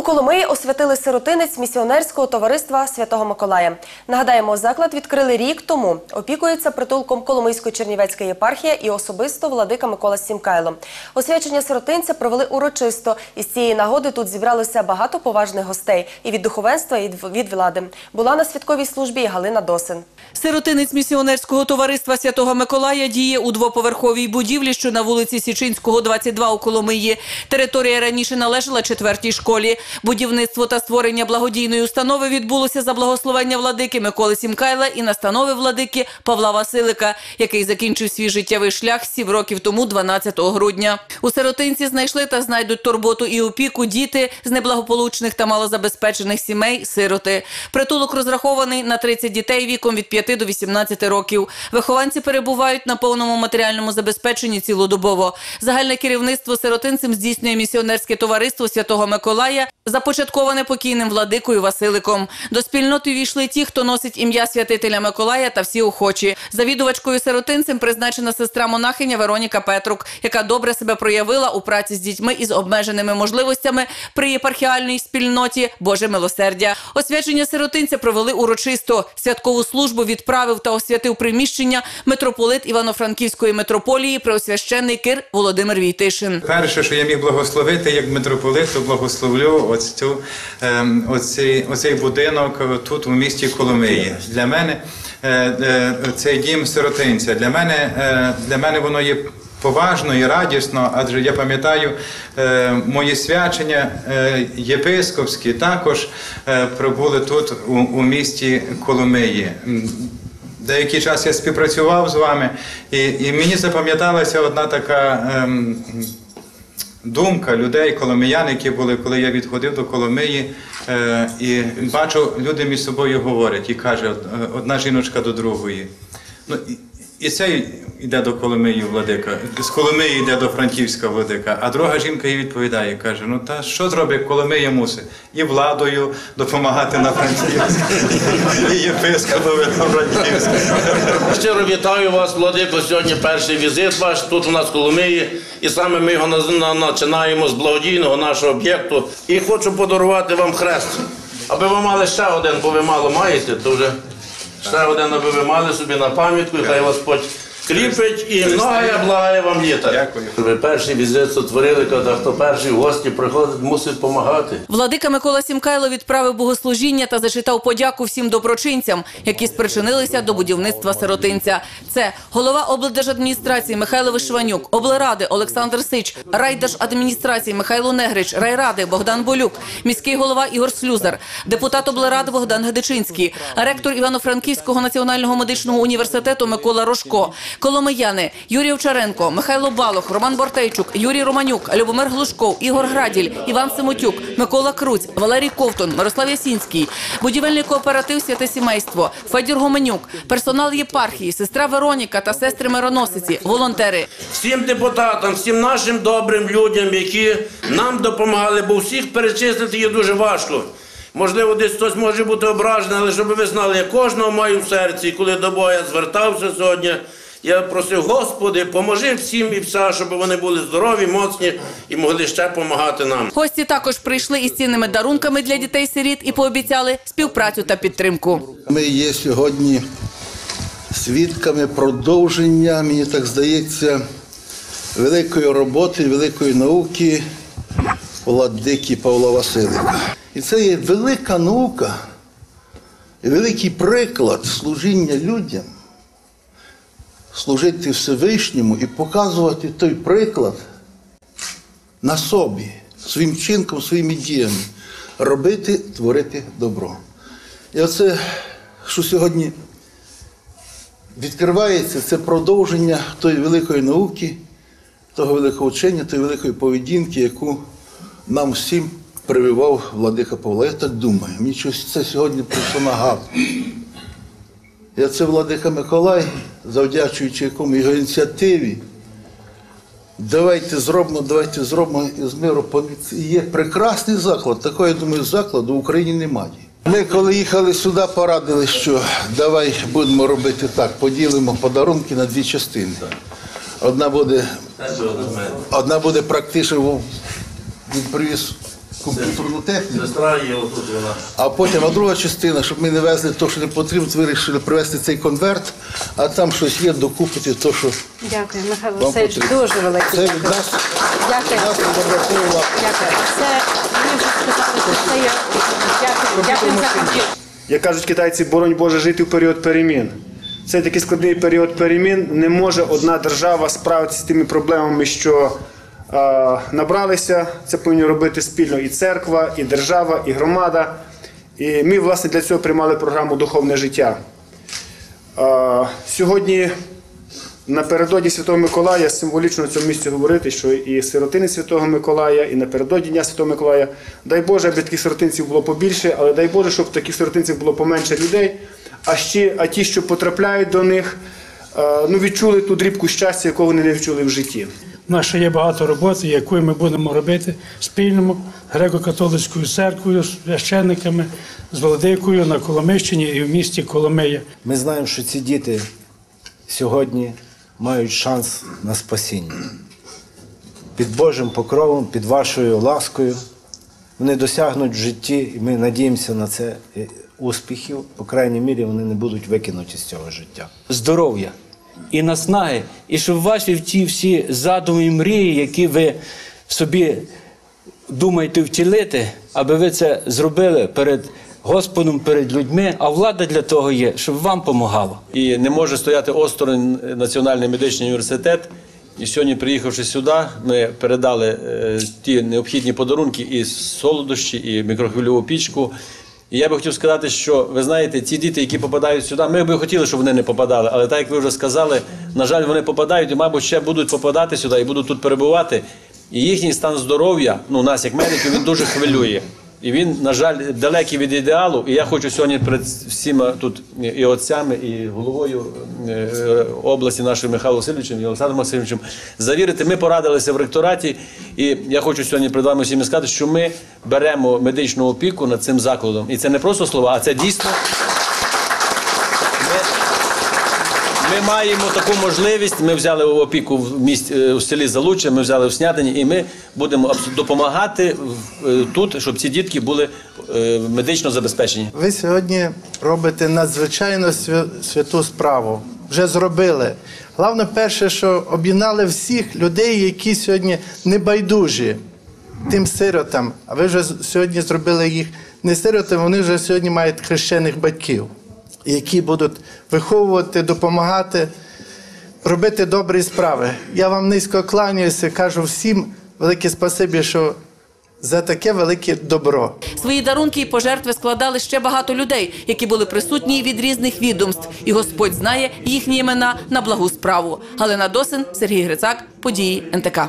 У Коломиї освятили сиротинець місіонерського товариства Святого Миколая. Нагадаємо, заклад відкрили рік тому. Опікується притулком Коломийсько-Чернівецька єпархія і особисто владика Микола Сімкайло. Освячення сиротинця провели урочисто. І з цієї нагоди тут зібралося багато поважних гостей і від духовенства, і від влади. Була на святковій службі Галина Досин. Сиротинець місіонерського товариства Святого Миколая діє у двоповерховій будівлі, що на вулиці Січинського, 22 у Коломиї. Територія раніше належала четвертій школі. Будівництво та створення благодійної установи відбулося за благословення владики Миколи Сімкайла і настанови владики Павла Василика, який закінчив свій життєвий шлях сім років тому, 12 грудня. У сиротинці знайшли та знайдуть турботу і опіку діти з неблагополучних та малозабезпечених сімей, сироти. Притулок розрахований на 30 дітей віком від 5 до 18 років. Вихованці перебувають на повному матеріальному забезпеченні цілодобово. Загальне керівництво сиротинцем здійснює місіонерське товариство Святого Миколая, започатковане покійним владикою Василиком. До спільноти війшли ті, хто носить ім'я святителя Миколая та всі охочі. Завідувачкою сиротинцем призначена сестра монахиня Вероніка Петрук, яка добре себе проявила у праці з дітьми із обмеженими можливостями при єпархіальній спільноті Боже милосердя. Освячення сиротинця провели урочисто. Святкову службу відправив та освятив приміщення митрополит Івано-Франківської митрополії преосвященний кир Володимир Війтишин. Перше, що я міг благословити як митрополит, то благословлю оцю, ем, оцей, оцей будинок тут у місті Коломиї. Для мене е, е, цей дім сиротинця. Для мене, е, для мене воно є. Поважно і радісно, адже я пам'ятаю е, мої свячення е, єпископські також е, пробули тут у, у місті Коломиї. Деякий час я співпрацював з вами, і, і мені запам'яталася одна така ем, думка людей, коломиян, які були, коли я відходив до Коломиї, е, і бачу, люди між собою говорять і каже е, одна жіночка до другої. Ну, і, цей йде до Коломиї владика, з Коломиї йде до Франківська владика, а друга жінка їй відповідає, каже: ну та що зробить Коломия мусить? І владою допомагати на Франківськ, і єпископові на Франківськ. Щиро вітаю вас, Владико. Сьогодні перший візит ваш тут у нас в Коломиї. І саме ми його починаємо з благодійного нашого об'єкту. І хочу подарувати вам хрест. Аби ви мали ще один, бо ви мало маєте, то вже ще один, аби ви мали собі на пам'ятку, і хай Господь кріпить і многая благає вам літа. Дякую. Ви перший візит сотворили, коли хто перший в гості приходить, мусить допомагати. Владика Микола Сімкайло відправив богослужіння та зачитав подяку всім доброчинцям, які спричинилися до будівництва сиротинця. Це голова облдержадміністрації Михайло Вишванюк, облради Олександр Сич, райдержадміністрації Михайло Негрич, райради Богдан Болюк, міський голова Ігор Слюзар, депутат облради Богдан Гедичинський, ректор Івано-Франківського національного медичного університету Микола Рожко, коломияни Юрій Овчаренко, Михайло Балох, Роман Бортейчук, Юрій Романюк, Любомир Глушков, Ігор Граділь, Іван Семотюк, Микола Круць, Валерій Ковтун, Мирослав Ясінський, будівельний кооператив Святе сімейство, Федір Гоменюк, персонал єпархії, сестра Вероніка та сестри мироносиці, волонтери. всім депутатам, всім нашим добрим людям, які нам допомагали, бо всіх перечислити є дуже важко. Можливо, десь хтось може бути ображений, але щоб ви знали, я кожного маю в серці. Коли до Бога я звертався сьогодні, я просив, Господи, поможи всім і вся, щоб вони були здорові, моцні і могли ще допомагати нам. Гості також прийшли із цінними дарунками для дітей-сиріт і пообіцяли співпрацю та підтримку. Ми є сьогодні свідками продовження, мені так здається, великої роботи, великої науки владики Павла Василика. І це є велика наука і великий приклад служіння людям, служити Всевишньому і показувати той приклад на собі, своїм чинком, своїми діями, робити, творити добро. І оце, що сьогодні відкривається, це продовження тої великої науки, того великого вчення, тої великої поведінки, яку нам всім прививав владика Павло. Я так думаю, мені це сьогодні прийшло нагадку. Я це владика Миколай, завдячуючи якому його ініціативі. Давайте зробимо, давайте зробимо із миру. І Є прекрасний заклад. Такого, я думаю, закладу в Україні немає. Ми, коли їхали сюди, порадили, що давай будемо робити так, поділимо подарунки на дві частини. Одна буде, одна буде практично він привіз комп'ютерну техніку. Сестра є отут вона. А потім, а друга частина, щоб ми не везли те, що не потрібно, вирішили привезти цей конверт, а там щось є, докупити те, що Дякую, Михайло вам Васильович, потрібно. дуже велике. Це від дякую. нас, Дякую. від нас. Дякую. Це ми вже сказали, що це є. Дякую, дякую за конфлікт. Як кажуть китайці, боронь Боже жити в період перемін. Цей такий складний період перемін не може одна держава справитися з тими проблемами, що набралися. Це повинні робити спільно і церква, і держава, і громада. І ми, власне, для цього приймали програму Духовне життя. Сьогодні Напередодні Святого Миколая символічно на цьому місці говорити, що і сиротини Святого Миколая, і напередодні Дня Святого Миколая. Дай Боже, аби таких сиротинців було побільше, але дай Боже, щоб таких сиротинців було поменше людей. А ще а ті, що потрапляють до них, ну відчули ту дрібку щастя, якого вони не відчули в житті. У є багато роботи, яку ми будемо робити спільно греко-католицькою церквою, з священниками, з Володикою на Коломищині і в місті Коломия. Ми знаємо, що ці діти сьогодні мають шанс на спасіння. Під Божим покровом, під вашою ласкою вони досягнуть в житті, і ми надіємося на це успіхів. По крайній мірі, вони не будуть викинуті з цього життя. здоров'я і наснаги, і щоб ваші ті всі задуми і мрії, які ви собі думаєте втілити, аби ви це зробили перед Господом, перед людьми, а влада для того є, щоб вам допомагала. і не може стояти осторонь Національний медичний університет. І сьогодні, приїхавши сюди, ми передали е, ті необхідні подарунки і солодощі, і мікрохвильову пічку. І я би хотів сказати, що ви знаєте, ті діти, які попадають сюди, ми би хотіли, щоб вони не попадали, але так як ви вже сказали, на жаль, вони попадають і, мабуть, ще будуть попадати сюди і будуть тут перебувати. І їхній стан здоров'я, ну нас як медиків, він дуже хвилює. І він, на жаль, далекий від ідеалу. І я хочу сьогодні перед всіма тут і отцями, і головою е, області нашою Михайлом Васильовичем і Олександром Васильовичем завірити. Ми порадилися в ректораті, і я хочу сьогодні перед вами всіми сказати, що ми беремо медичну опіку над цим закладом. І це не просто слова, а це дійсно. Ми, маємо таку можливість. Ми взяли опіку в місті е, у селі Залуччя, ми взяли в Снятині, і ми будемо допомагати е, тут, щоб ці дітки були е, медично забезпечені. Ви сьогодні робите надзвичайно святу справу. Вже зробили. Головне, перше, що об'єднали всіх людей, які сьогодні небайдужі тим сиротам. А ви вже сьогодні зробили їх не сиротами, вони вже сьогодні мають хрещених батьків, які будуть виховувати, допомагати, робити добрі справи. Я вам низько кланяюся, кажу всім велике спасибі, що за таке велике добро. Свої дарунки і пожертви складали ще багато людей, які були присутні від різних відомств. І Господь знає їхні імена на благу справу. Галина Досин, Сергій Грицак, події НТК.